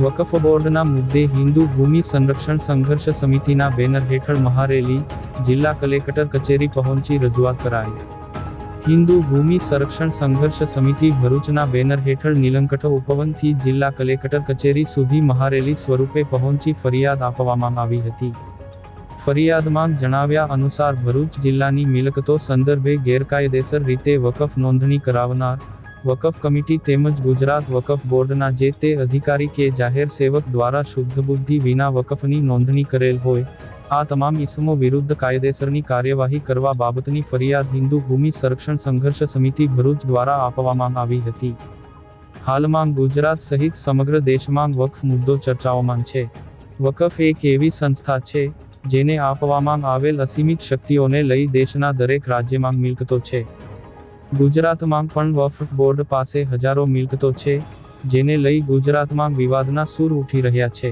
વકફ બોર્ડના મુદ્દે હિન્દુ ભૂમિ સંરક્ષણ સંઘર્ષ સમિતિના બેનર હેઠળ મહારેલી, જિલ્લા કલેક્ટર કચેરી પહોંચી રજૂઆત કરાઈ. હિન્દુ ભૂમિ સંરક્ષણ સંઘર્ષ સમિતિ ભરૂચના બેનર હેઠળ નીલંકઠ ઉપવનથી જિલ્લા કલેક્ટર કચેરી સુધી મહારેલી સ્વરૂપે પહોંચી ફરિયાદ આપવામાં આવી હતી. ફરિયાદમાં જણાવ્યા અનુસાર ભરૂચ જિલ્લાની મિલકતો સંદર્ભે ગેરકાયદેસર રીતે વકફ નોંધણી કરાવનાર વકફ કમિટી તેમજ ગુજરાત વકફ બોર્ડના જે તે અધિકારી કે જાહેર સેવક દ્વારા શુદ્ધ બુદ્ધિ વિના વકફની નોંધણી કરેલ હોય, આ તમામ ઇસમો વિરુદ્ધ કાયદેસરની કાર્યવાહી કરવા બાબતની ફરિયાદ હિન્દુ ભૂમિ સંરક્ષણ સંઘર્ષ સમિતિ ભરૂચ દ્વારા આપવામાં આવી હતી. હાલમાં ગુજરાત સહિત સમગ્ર દેશમાં વકફ મુદ્દો ચર્ચાઓમાં છે. વકફ એક એવી સંસ્થા છે, જેને આપવામાં આવેલ અસીમિત શક્તિઓને લઈ દેશના દરેક રાજ્યમાં મિલકતો છે. ગુજરાતમાં પણ વફ બોર્ડ પાસે હજારો મિલકતો છે, જેને લઈ ગુજરાતમાં વિવાદના સૂર ઉઠી રહ્યા છે.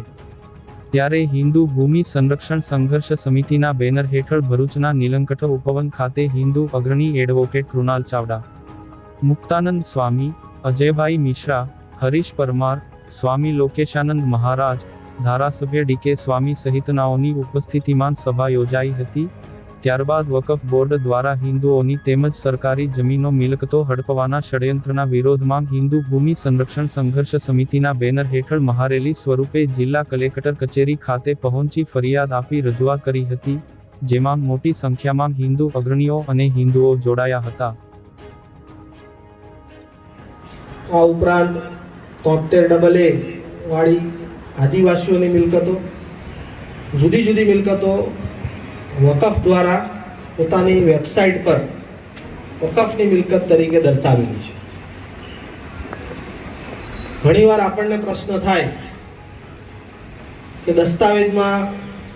ત્યારે હિન્દુ ભૂમિ સંરક્ષણ સંઘર્ષ સમિતિના બેનર હેઠળ ભરૂચના નીલંકઠ ઉપવન ખાતે હિન્દુ અગ્રણી એડવોકેટ કૃણાલ ચાવડા, મુક્તાનંદ સ્વામી, અજયભાઈ મિશ્રા, હરીશ પરમાર, સ્વામી લોકેશાનંદ મહારાજ, ધારાસભ્ય ડીકે સ્વામી સહિતનાઓની ઉપસ્થિતિમાં સભા યોજાઈ હતી. ત્યારબાદ વકફ બોર્ડ દ્વારા હિન્દુઓની તેમજ સરકારી જમીનો મિલકતો હડપવાના ષડયંત્રના વિરોધમાં હિન્દુ ભૂમિ સંરક્ષણ સંઘર્ષ સમિતિના બેનર હેઠળ મહારેલી સ્વરૂપે જિલ્લા કલેક્ટર કચેરી ખાતે પહોંચી ફરિયાદ આપી રજૂઆત કરી હતી, જેમાં મોટી સંખ્યામાં હિન્દુ અગ્રણીઓ અને હિન્દુઓ જોડાયા હતા. આ ઉપરાંત તોતેર ડબલ એ વાળી આદિવાસીઓની મિલકતો, જુદી જુદી મિલકતો વકફ દ્વારા પોતાની વેબસાઇટ પર વકફની મિલકત તરીકે દર્શાવેલી છે. ઘણીવાર આપણને પ્રશ્ન થાય કે દસ્તાવેજમાં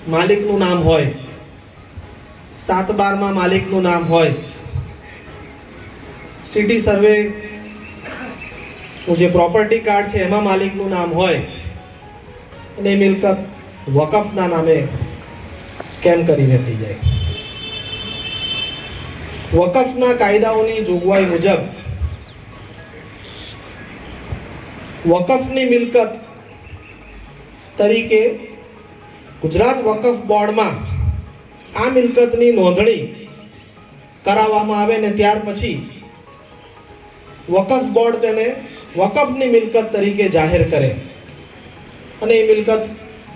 માલિકનું નામ હોય, સાત બારમાં માલિકનું નામ હોય, સિટી સર્વે જે પ્રોપર્ટી કાર્ડ છે એમાં માલિકનું નામ હોય, અને મિલકત વકફના નામે કેમ કરીને થઈ જાય. વકફના કાયદાઓની જોગવાઈ મુજબ વકફની મિલકત તરીકે ગુજરાત વકફ બોર્ડમાં આ મિલકતની નોંધણી કરાવવામાં આવે ને ત્યાર પછી વકફ બોર્ડ તેને વકફની મિલકત તરીકે જાહેર કરે. અને એ મિલકત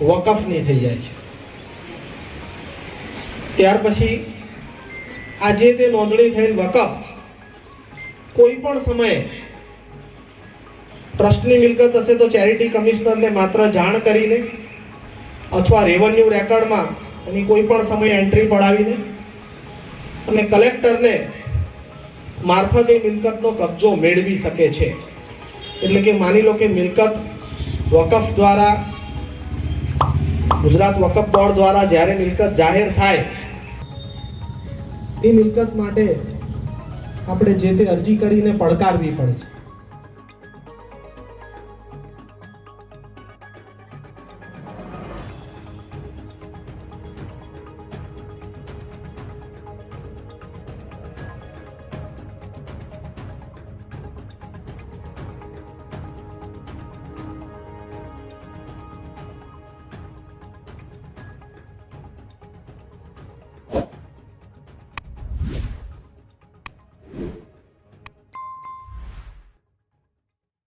વકફની થઈ જાય છે. ત્યાર પછી આજે તે નોંધણી થયેલ વકફ કોઈ પણ સમયે ટ્રસ્ટની મિલકત હશે તો ચેરિટી કમિશનરને માત્ર જાણ કરીને અથવા રેવન્યુ રેકર્ડમાં એની કોઈ પણ સમયે એન્ટ્રી પડાવીને અને કલેક્ટરને મારફતે મિલકતનો કબજો મેળવી શકે છે. એટલે કે માની લો કે મિલકત વકફ દ્વારા ગુજરાત વકફ બોર્ડ દ્વારા જ્યારે મિલકત જાહેર થાય એ મિલકત માટે આપણે જે તે અરજી કરીને પડકારવી પડે છે.